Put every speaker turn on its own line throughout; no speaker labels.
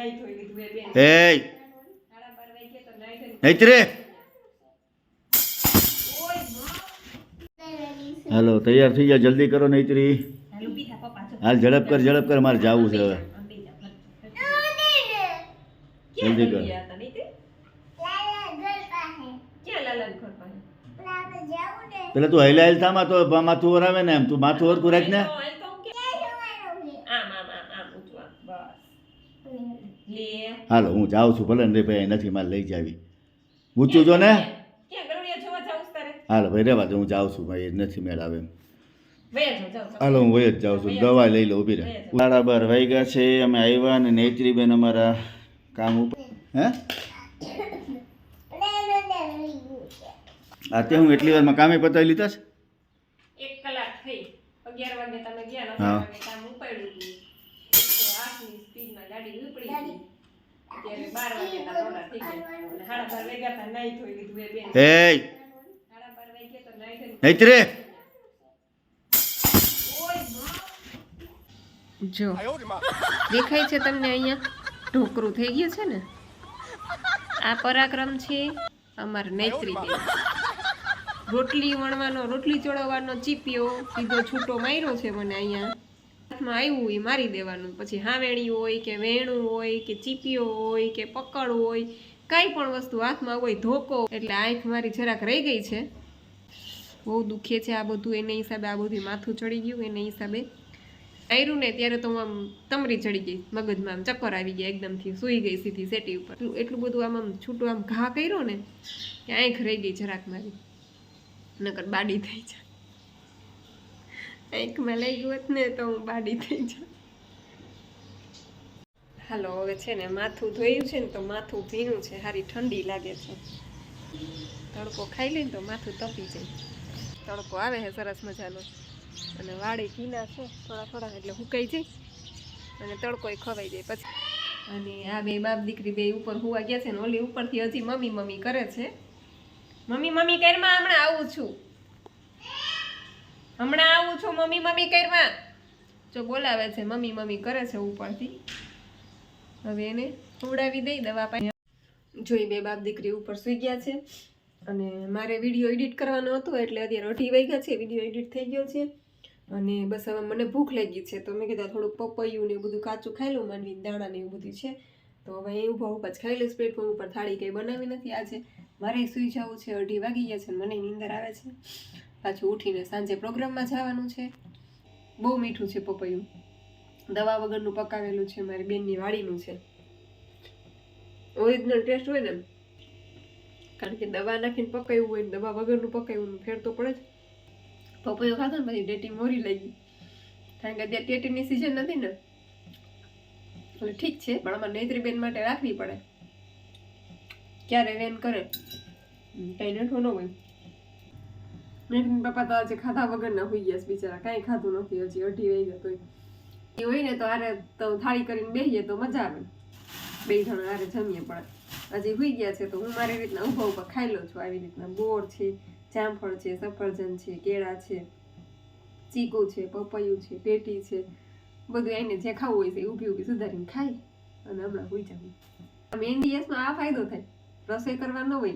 એ
નૈત્રે હાલો તૈયાર થઈ જા જલ્દી કરો નૈત્રી
હાલ
ઝડપ કર ઝડપ કર. મારે જવું છે હવે. જલ્દી કર. પેલા તું હૈલા હેલ થામાં તો માથું ઓરાવે ને એમ. તું માથું ઓરખું રાખ ને
હાલ તો- હાલ તો હું કે- આમ આમ આમ આમ ઊંચું આમ બસ લે
હાલો હું જાઉં છું ભલે ને ભાઈ નથી મારે લઈ જાવી ઊંચું જો ને હાલો ભાઈ રેવા દે હું જાઉં છું ભાઈ નથી મેળ આવે. હાલો હું વય જ જાઉં છું દવા લઈ લઉં ઊભી રહે. સાડા બાર વાગ્યા છે અમે આવ્યા અને નેત્રીબેન અમારા કામ ઉપર હે? આ તે હું એટલી વારમાં કામે પતાવી લીધા છે?
એક કલાક થઈ. અગિયાર વાગે તમે ગયા ને
હા.
જો. દેખાય છે તમને અહીંયા? ઢોકરું થઈ ગયું છે ને? આ પરાક્રમ છે અમાર નૈત્રી રોટલી વણવાનો રોટલી ચોળવવાનો ચીપિયો સીધો છૂટો માર્યો છે મને અહીંયા. હાથમાં આવ્યું એ મારી દેવાનું. પછી હાવેણી હોય કે વેણું હોય કે ચીપીઓ હોય કે પકડ હોય, કાંઈ પણ વસ્તુ હાથમાં હોય, ધોકો. એટલે આંખ મારી જરાક રહી ગઈ છે. બહુ દુખે છે આ બધું. એને હિસાબે આ બધું માથું ચડી ગયું, એને હિસાબે. આવ્યું ને ત્યારે તો આમ તમરી ચડી ગઈ. મગજમાં આમ ચક્કર આવી ગયા એકદમથી સૂઈ ગઈ સીધી સેટી ઉપર. એટલું- બધું આમ આમ છૂટું આમ ઘા કર્યો ને, કે આંખ રહી ગઈ જરાક મારી. નકર બાડી થઈ જાય. આંખમાં લઈ ગયું ને તો હું બાડી થઈ જાઉં હાલો, હવે છે ને માથું ધોયું છે ને તો માથું ભીનું છે સારી ઠંડી લાગે છે. તડકો ખાઈ લઈને તો માથું તપી જાય. તડકો આવે છે સરસ મજાનો. અને વાળી ભીના છે, થોડા થોડા, એટલે હુકાઈ જાય. અને તડકોય ખવાઈ જાય પછી. અને આ બે બાપ દીકરી બે ઉપર હુવા ગયા છે ને, ઓલી ઉપરથી હજી મમ્મી મમ્મી કરે છે. મમ્મી મમ્મી કરમાં હમણાં આવું છું. હમણાં આવું છું, મમ્મી મમ્મી કરવા. જો બોલાવે છે, મમ્મી મમ્મી કરે છે ઉપરથી. હવે એને ખવડાવી દઈ દવા પાણી જોઈ બે બાપ દીકરી ઉપર સૂઈ ગયા છે અને મારે વીડિયો એડિટ કરવાનો હતો એટલે અત્યારે અઢી વાગ્યા છે, વીડિયો એડિટ થઈ ગયો છે. અને બસ હવે મને ભૂખ લાગી છે, તો મેં કીધું થોડુંક પપૈયું ને એવું બધું કાચું ખાઈ લઉં, માનવી દાણા ને એવું બધું છે. તો હવે એ ઊભા ઊભા જ ખાઈ લઈશ પ્લેટફોર્મ ઉપર થાળી કંઈ બનાવી નથી. આજે મારે સૂઈ જવું છે, અઢી વાગી ગયા છે મને નીંદર આવે છે. પાછું ઉઠીને સાંજે પ્રોગ્રામમાં જવાનું છે. બહુ મીઠું છે પપૈયું. દવા વગરનું પકાવેલું છે મારી બેનની વાડીનું છે. ઓરિજિનલ ટેસ્ટ હોય ને કારણ કે દવા નાખીને પકાવ્યું હોય ને દવા વગરનું પકાવ્યું ફેર તો પડે જ. પપૈયો ખાધો ને પછી ડેટી મોરી લઈ ગઈ કારણ કે અત્યારે ટેટીની સિઝન નથી ને. એટલે ઠીક છે, પણ આમાં નૈત્રી બેન માટે રાખવી પડે. ક્યારે વેન કરે? કઈ નઠો ન હોય. નૈત્રી પપ્પા તો આજે ખાધા વગરના હોઈ ગયા બિચારા, કાંઈ ખાધું નથી હજી, અઢી વહી ગયો એ હોય ને તો આરે તો થાળી કરીને બેસીએ તો મજા આવે. બે જણા આરે જમીએ પણ. હજી હોઈ ગયા છે તો હું મારી રીતના ઊભા ઊભા ખાઈ લઉં છું. આવી રીતના બોર છે, જામફળ છે, સફરજન છે, કેળા છે, ચીકુ છે, પપૈયું છે, પેટી છે. બધું એને જે ખાવું હોય છે ઊભી ઊભી સુધારીને ખાય અને હમણાં હોઈ જવું એનડીએસમાં આ ફાયદો થાય. રસોઈ કરવા ન હોય.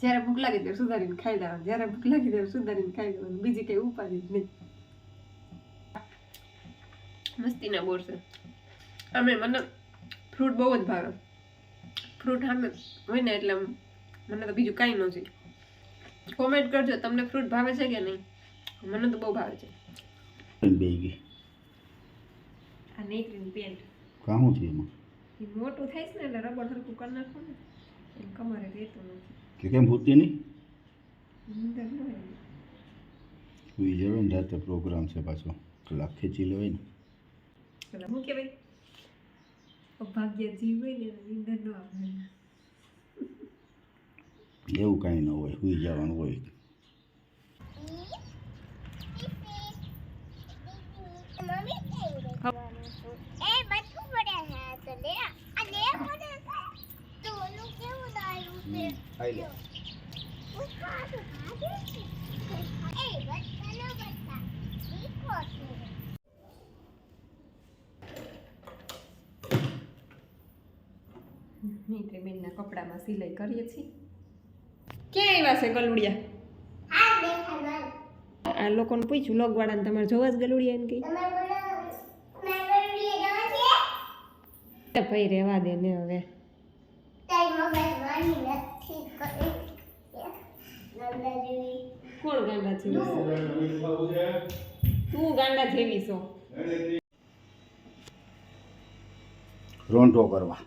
જ્યારે ભૂખ લાગે ત્યારે સુધારીને ખાઈ લેવાનું. જ્યારે ભૂખ લાગે ત્યારે સુધારીને ખાઈ લેવાનું. બીજી કઈ ઉપાધિ જ નહીં. મસ્તીના બોર છે. અમે મને ફ્રૂટ બહુ જ ભાવે. ફ્રૂટ સામે હોય ને એટલે મને તો બીજું કાંઈ ન છે કોમેન્ટ કરજો તમને ફ્રૂટ ભાવે છે કે નહીં? મને તો બહુ ભાવે છે.
બેગી
આ નેકરીન પેન્ટ.
કામ છે એમાં.
મોટું થાય છે ને એટલે રબર હરકું કરી નાખો ને કમરે રહેતું નથી.
કે કેમ ભૂતતી નહીં?
ને
રાતે પ્રોગ્રામ છે પાછો. કલાક ખેંચી લેવાય ને.
પેલા શું કહેવાય અભાગ્ય જીવ હોય ને નીંદર ન આવે.
એવું કાંઈ ન હોય સુઈ જવાનું હોય.
એ બધું પડે છે તો લે આ લે પડે તો ઓલું કેવું દાયું છે
ખાઈ લે
મિત્રબેનના કપડામાં સિલાઈ કરીએ છીએ. ક્યાં આવ્યા છે ગલુડિયા?
આ
લોકોને પૂછ્યું લોગવાળાને તમારે જોવા જ ગલુડિયા એમ
કઈ
ભાઈ રહેવા દે ને હવે
તારી મગજ માની નથી કરી નંદા જેવી
કોણ ગાંડા જેવી તું ગાંડા જેવી છો.
રોંઢો કરવા.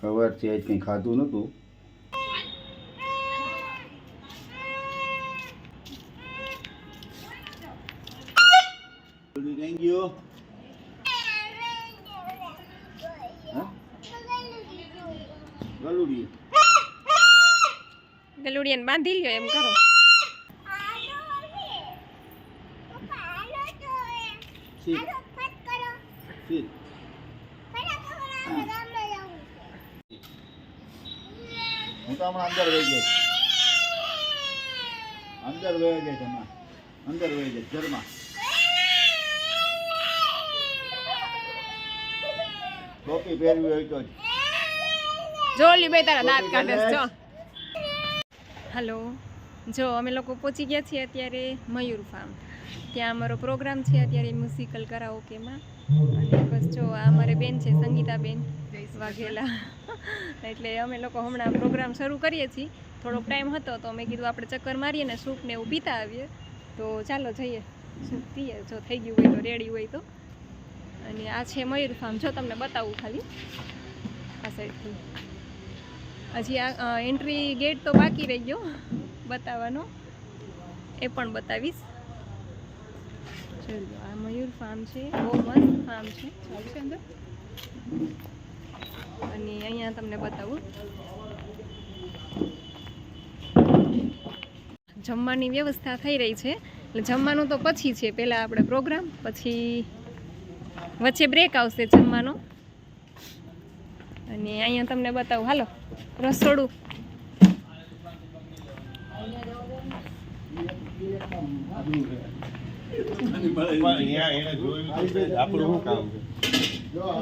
સવારથી આજ કંઈ ખાધું નહોતું. હા?
ગલુડિયાને બાંધી લ્યો એમ કરો.
શીખ શીખ હું તો હમણાં અંદર વહી જઈશ અંદર વહી જઈશ હમણાં અંદર વહી જઈશ ઘરમાં. ટોપી પહેરવી હોય તો
જોલી બે તારા દાંત કાઢે છે, જો. હલો. જો અમે લોકો પહોંચી ગયા છીએ અત્યારે મયુર ફાર્મ ત્યાં અમારો પ્રોગ્રામ છે અત્યારે મ્યુઝિકલ કરાઓકેમાં અને બસ જો, આ અમારે બેન છે, સંગીતાબેન વાઘેલા. એટલે અમે લોકો હમણાં પ્રોગ્રામ શરૂ કરીએ છીએ. થોડોક ટાઈમ હતો તો મેં કીધું આપણે ચક્કર મારીએ ને સૂપ ને એવું પીતા આવીએ. તો ચાલો જઈએ. સૂપ પીએ. જો થઈ ગયું હોય તો રેડી હોય તો. અને આ છે મયુર ફાર્મ જો તમને બતાવું ખાલી. આ સાઈડથી હજી આ એન્ટ્રી ગેટ તો બાકી રહી ગયો. બતાવવાનો. એ પણ બતાવીશ. ચલો આ મયુર ફાર્મ છે. બહુ મસ્ત ફાર્મ છે. ચાલુ અંદર. અને અહીંયા તમને બતાવું. જમવાની વ્યવસ્થા થઈ રહી છે. એટલે જમવાનું તો પછી છે. પહેલાં આપણે પ્રોગ્રામ પછી વચ્ચે બ્રેક આવશે જમવાનો. અને અહીંયા તમને બતાવું. હાલો, રસોડું.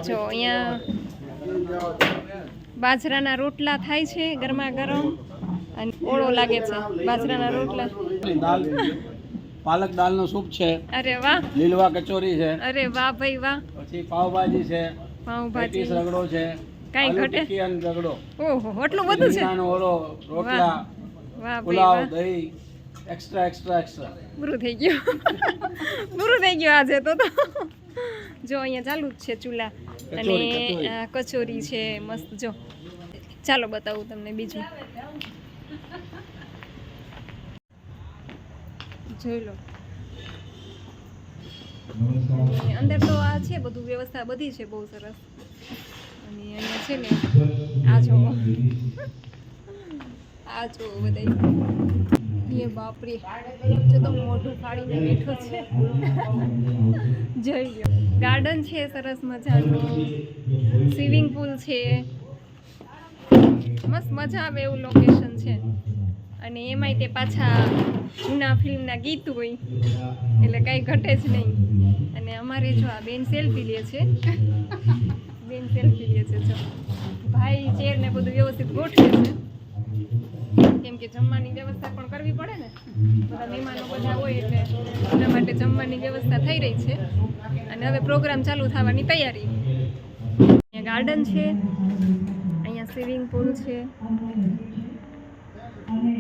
જો અહીંયા બાજરાના રોટલા થાય છે ગરમા ગરમ અને ઓળો લાગે છે. બાજરાના રોટલા.
દાલ પાલક દાલનો સૂપ છે.
અરે વાહ.
લીલવા કચોરી છે.
અરે વાહ ભાઈ વાહ.
પછી પાવભાજી છે.
પાઉંભાજી
પેટીસ રગડો છે.
કાંઈ ઘટે?
રગડો.
ઓહો એટલું બધું છે?
ઓળો રોટલા
વાહ ભાઈ
પુલાવ
વાહ.
દહીં. એક્સ્ટ્રા એક્સ્ટ્રા એક્સ્ટ્રા
બુરું થઈ ગયું. બુરું થઈ ગયું આજે તો જો અહીંયા ચાલુ જ છે ચૂલા. અને
કચોરી.
છે મસ્ત જો. ચાલો બતાવું તમને બીજું. જોઈ લો. અંદર તો આ છે બધું વ્યવસ્થા બધી છે બહુ સરસ. અને અહીંયા છે ને આ જો. આ જો બધા એ બાપરે. જો તો મોઢું ફાડીને બેઠો છે. જોઈ લો ગાર્ડન છે, સરસ મજાનું. સ્વિમિંગ પુલ છે. મસ્ત મજા આવે એવું લોકેશન છે. અને એમાંય તે પાછા જૂના ફિલ્મના ગીત હોય. એટલે કાંઈ ઘટે જ નહીં. અને અમારે જો આ બેન સેલ્ફી લે છે. બેન સેલ્ફી લે છે, જો. ભાઈ ચેર ને બધું વ્યવસ્થિત ગોઠવે છે. કેમ કે જમવાની વ્યવસ્થા પણ કરવી પડે ને? બધા મહેમાનો હોય એટલે એના માટે જમવાની વ્યવસ્થા થઈ રહી છે. અને હવે પ્રોગ્રામ ચાલુ થવાની તૈયારી. અહીંયા ગાર્ડન છે, અહીંયા સ્વિમિંગ પુલ છે. અને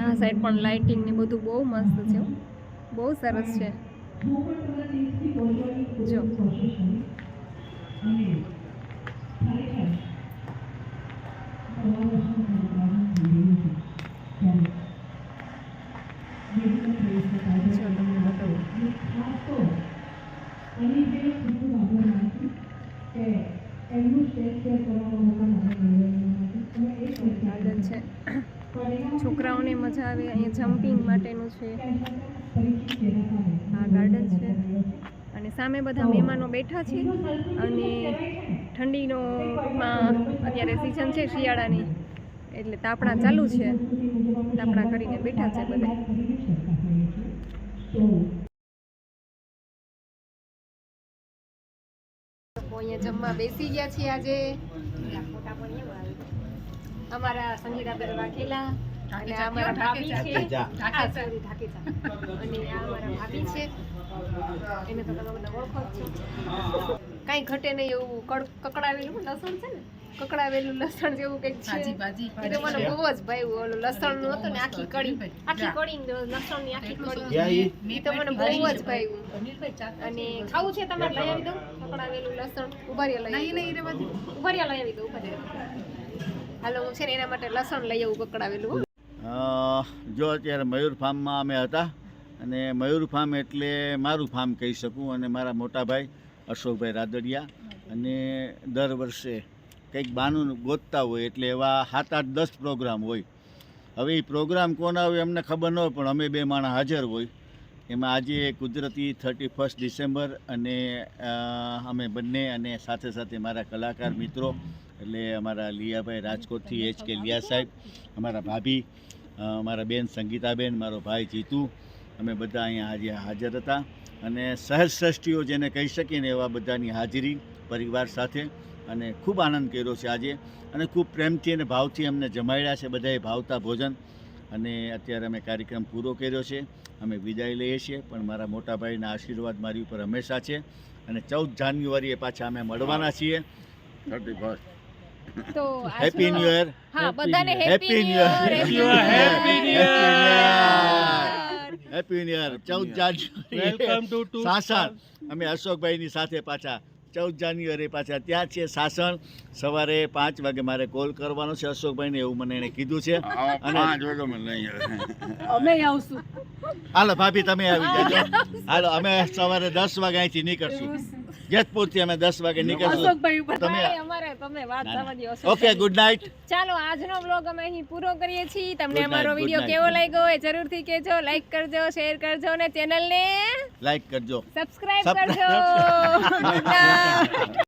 આ સાઈડ પણ લાઇટિંગ ને બધું બહુ મસ્ત છે બહુ સરસ છે. જો જો તમને બતાવું ગાર્ડન છે છોકરાઓને મજા આવે અહીંયા જમ્પિંગ માટેનું છે. આ ગાર્ડન છે. અને સામે બધા મહેમાનો બેઠા છે અને ઠંડીનો માં અત્યારે સિઝન છે શિયાળાની એટલે તાપણા ચાલુ છે. તાપણા કરીને બેઠા છે બધા. અહીંયા જમવા બેસી ગયા છીએ આજે. અમારા સંગીતાબેન વાઘેલા અને અમારા ભાભી છે. અને આ અમારા ભાભી છે. એને તો તમે બધા ઓળખો જ છો. કાંઈ ઘટે નહીં એવું કકડાવેલું લસણ છે ને? કકડાવેલું લસણ જેવું કંઈક છે. એ તો મને બહુ જ ભાવ્યું ઓલું લસણનું હતું ને આખી કડી આખી કડી લસણની આખી કડી એ. તો મને બહુ જ ભાવ્યું અને ખાવું છે તમારે? લઈ આવી દઉં? કકડાવેલું લસણ. ઉભારિયા લઈ આવી દઉં. ઉભારી લઈ આવી દઉં ઉભારિયા હાલો હું છે ને એના માટે લસણ લઈ આવું કકડાવેલું.
જો અત્યારે મયુર ફાર્મમાં અમે હતા અને મયુર ફાર્મ એટલે મારું ફાર્મ કહી શકું અને મારા મોટા ભાઈ અશોકભાઈ રાદડિયા. અને દર વર્ષે કંઈક બાનું ગોતતા હોય એટલે એવા સાત આઠ દસ પ્રોગ્રામ હોય. હવે એ પ્રોગ્રામ કોના હોય અમને ખબર ન હોય, પણ અમે બે માણસ હાજર હોય. એમાં આજે કુદરતી થર્ટી ફર્સ્ટ ડિસેમ્બર અને અમે બંને અને સાથે સાથે મારા કલાકાર મિત્રો, એટલે અમારા લિયાભાઈ રાજકોટથી, એચ કે લિયા સાહેબ, અમારા ભાભી અમારા બેન સંગીતાબેન, મારો ભાઈ જીતુ અમે બધા અહીંયા આજે હાજર હતા અને સહજ જેને કહી શકીએ ને એવા બધાની હાજરી પરિવાર સાથે અને ખૂબ આનંદ કર્યો છે આજે અને ખૂબ પ્રેમથી અને ભાવથી અમને જમાડ્યા છે બધાએ ભાવતા ભોજન. અને અત્યારે અમે કાર્યક્રમ પૂરો કર્યો છે અમે વિદાય લઈએ છીએ પણ મારા મોટા ભાઈના આશીર્વાદ મારી ઉપર હંમેશા છે અને ચૌદ જાન્યુઆરીએ પાછા અમે મળવાના છીએ. થર્ટી ફર્સ્ટ
તો
હેપી ન્યૂ યર
હા બધાને happy new. Year
Happy New Year.
Happy
new year ચૌદ જાન્યુઆરી.
Welcome to to
Sasan. અમે અશોકભાઈની સાથે પાછા. ચૌદ જાન્યુઆરી પાછા. ત્યાં છે સાસણ. સવારે પાંચ વાગે મારે કોલ કરવાનો છે અશોકભાઈને એવું મને એણે કીધું છે. અને
અમે આવશું.
હાલો ભાભી તમે આવી જજો હાલો અમે સવારે દસ વાગે અહીંથી નીકળશું જેતપુરથી અમે દસ વાગે નીકળશું. તમે
અમારે તમે વાત. થવા દ્યો,
ઓકે ગુડ નાઇટ
ચાલો આજનો બ્લોગ અમે અહીં પૂરો કરીએ છીએ. તમને અમારો વીડિયો કેવો લાગ્યો એ જરૂરથી કહેજો. લાઈક કરજો શેર કરજો અને ચેનલને
લાઈક કરજો.
સબસ્ક્રાઇબ કરજો.